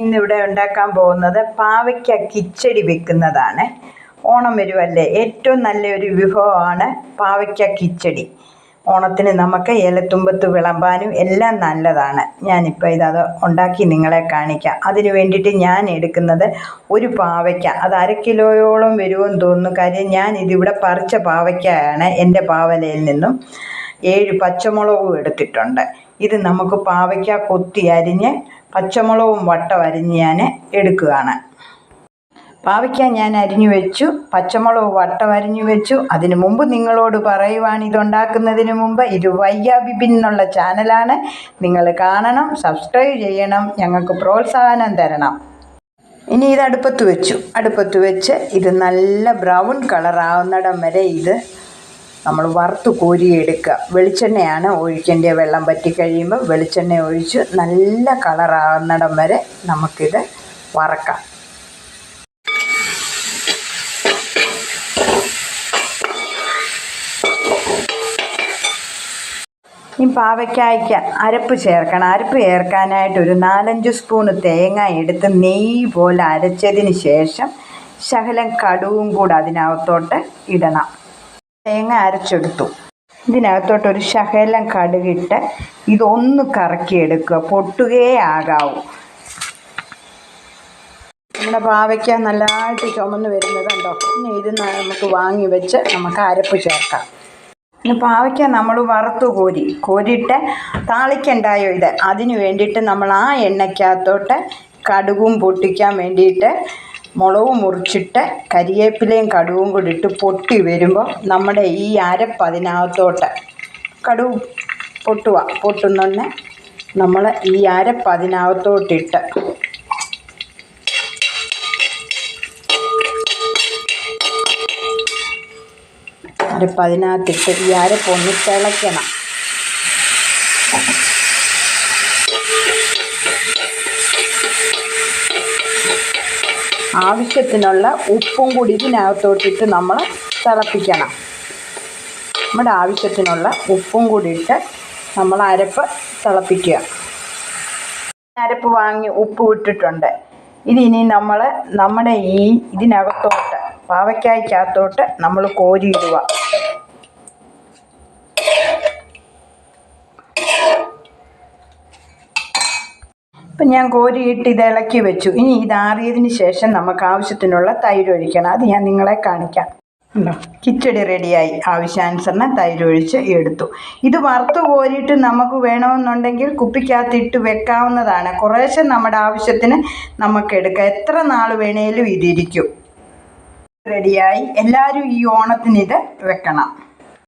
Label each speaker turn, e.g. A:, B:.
A: ഇന്നിവിടെ ഉണ്ടാക്കാൻ പോകുന്നത് പാവയ്ക്ക കിച്ചടി വെക്കുന്നതാണ്. ഓണം വരുമല്ലേ ഏറ്റവും നല്ലൊരു വിഭവമാണ് പാവയ്ക്ക കിച്ചടി. ഓണത്തിന് നമുക്ക് ഏലത്തുമ്പത്ത് വിളമ്പാനും എല്ലാം നല്ലതാണ്. ഞാനിപ്പോൾ ഇതത് ഉണ്ടാക്കി നിങ്ങളെ കാണിക്കാം. അതിന് വേണ്ടിയിട്ട് ഞാൻ എടുക്കുന്നത് ഒരു പാവയ്ക്ക. അത് അര കിലോയോളം വരുമെന്ന് തോന്നുന്നു. കാര്യം ഞാൻ ഇതിവിടെ പറിച്ച പാവയ്ക്കയാണ് എന്റെ പാവലയിൽ നിന്നും. ഏഴ് പച്ചമുളകും എടുത്തിട്ടുണ്ട്. ഇത് നമുക്ക് പാവയ്ക്ക കൊത്തി അരിഞ്ഞ് പച്ചമുളകും വട്ടം അരിഞ്ഞ് ഞാൻ എടുക്കുകയാണ്. പാവയ്ക്ക ഞാൻ അരിഞ്ഞു വെച്ചു പച്ചമുളക് വട്ടം അരിഞ്ഞു വെച്ചു. അതിന് മുമ്പ് നിങ്ങളോട് പറയുവാണ് ഇതുണ്ടാക്കുന്നതിന് മുമ്പ്. ഇത് വയ്യ എന്നുള്ള ചാനലാണ്. നിങ്ങൾ കാണണം സബ്സ്ക്രൈബ് ചെയ്യണം ഞങ്ങൾക്ക് പ്രോത്സാഹനം തരണം. ഇനി ഇത് അടുപ്പത്ത് വെച്ചു. അടുപ്പത്ത് വെച്ച് ഇത് നല്ല ബ്രൗൺ കളറാവുന്നിടം വരെ ഇത് നമ്മൾ വറുത്ത് കോരിയെടുക്കുക വെളിച്ചെണ്ണയാണ് ഒഴിക്കേണ്ടത് വെള്ളം പറ്റി കഴിയുമ്പോൾ വെളിച്ചെണ്ണ ഒഴിച്ച് നല്ല കളറാകുന്നിടം വരെ നമുക്കിത് വറക്കാം. ഈ പാവയ്ക്കായ്ക്ക് അരപ്പ് ചേർക്കണം. അരപ്പ് ചേർക്കാനായിട്ട് ഒരു നാലഞ്ച് സ്പൂണ് തേങ്ങ എടുത്ത് നെയ്യ് പോലെ അരച്ചതിന് ശേഷം ശകലം കടുവും കൂടെ അതിനകത്തോട്ട് ഇടണം. തേങ്ങ അരച്ചെടുത്തു. ഇതിനകത്തോട്ട് ഒരു ശകലം കടുകിട്ട് ഇതൊന്ന് കറക്കിയെടുക്കുക. പൊട്ടുകയേ ആകാവൂ. നമ്മുടെ പാവയ്ക്ക നല്ലതായിട്ട് ചുമന്ന് വരുന്നത് കണ്ടോ? ഇനി ഇത് നമുക്ക് വാങ്ങി വെച്ച് നമുക്ക് അരപ്പ് ചേർക്കാം. പിന്നെ പാവയ്ക്ക നമ്മൾ വറുത്ത് കോരി കോരിയിട്ട് താളിക്കണ്ടായോ ഇത്? അതിന് വേണ്ടിയിട്ട് നമ്മൾ ആ എണ്ണയ്ക്കകത്തോട്ട് കടുകും പൊട്ടിക്കാൻ വേണ്ടിയിട്ട് മുളക് മുറിച്ചിട്ട് കരിയേപ്പിലയും കടുവും കൂടി ഇട്ട് പൊട്ടി വരുമ്പോൾ നമ്മുടെ ഈ അരപ്പ് അതിനകത്തോട്ട് കടുവ് പൊട്ടുക പൊട്ടുന്നൊന്നെ നമ്മൾ ഈ അരപ്പ് അതിനകത്തോട്ടിട്ട് അരപ്പ് അതിനകത്തിട്ട് ഈ അരപ്പ് ഒന്ന് തിളയ്ക്കണം. ആവശ്യത്തിനുള്ള ഉപ്പും കൂടി ഇതിനകത്തോട്ടിട്ട് നമ്മൾ തിളപ്പിക്കണം. നമ്മുടെ ആവശ്യത്തിനുള്ള ഉപ്പും കൂടി ഇട്ട് നമ്മൾ അരപ്പ് തിളപ്പിക്കുക. അരപ്പ് വാങ്ങി ഉപ്പ് ഇട്ടിട്ടുണ്ട്. ഇതിനി നമ്മൾ നമ്മുടെ ഈ ഇതിനകത്തോട്ട് പാവയ്ക്കായ്ക്കകത്തോട്ട് നമ്മൾ കോരിയിടുക. ഇപ്പം ഞാൻ കോരിയിട്ട് ഇത് ഇളക്കി വെച്ചു. ഇനി ഇത് ആറിയതിന് ശേഷം നമുക്ക് ആവശ്യത്തിനുള്ള തൈര് ഒഴിക്കണം. അത് ഞാൻ നിങ്ങളെ കാണിക്കാം. കിച്ചടി റെഡിയായി. ആവശ്യാനുസരണം തൈര് ഒഴിച്ച് എടുത്തു. ഇത് വറുത്ത് കോരിയിട്ട് നമുക്ക് വേണമെന്നുണ്ടെങ്കിൽ കുപ്പിക്കകത്തിട്ട് വെക്കാവുന്നതാണ്. കുറേശ്ശെ നമ്മുടെ ആവശ്യത്തിന് നമുക്ക് എടുക്കാം. എത്ര നാൾ വേണേലും ഇതിരിക്കും റെഡിയായി. എല്ലാവരും ഈ ഓണത്തിന് ഇത് വെക്കണം.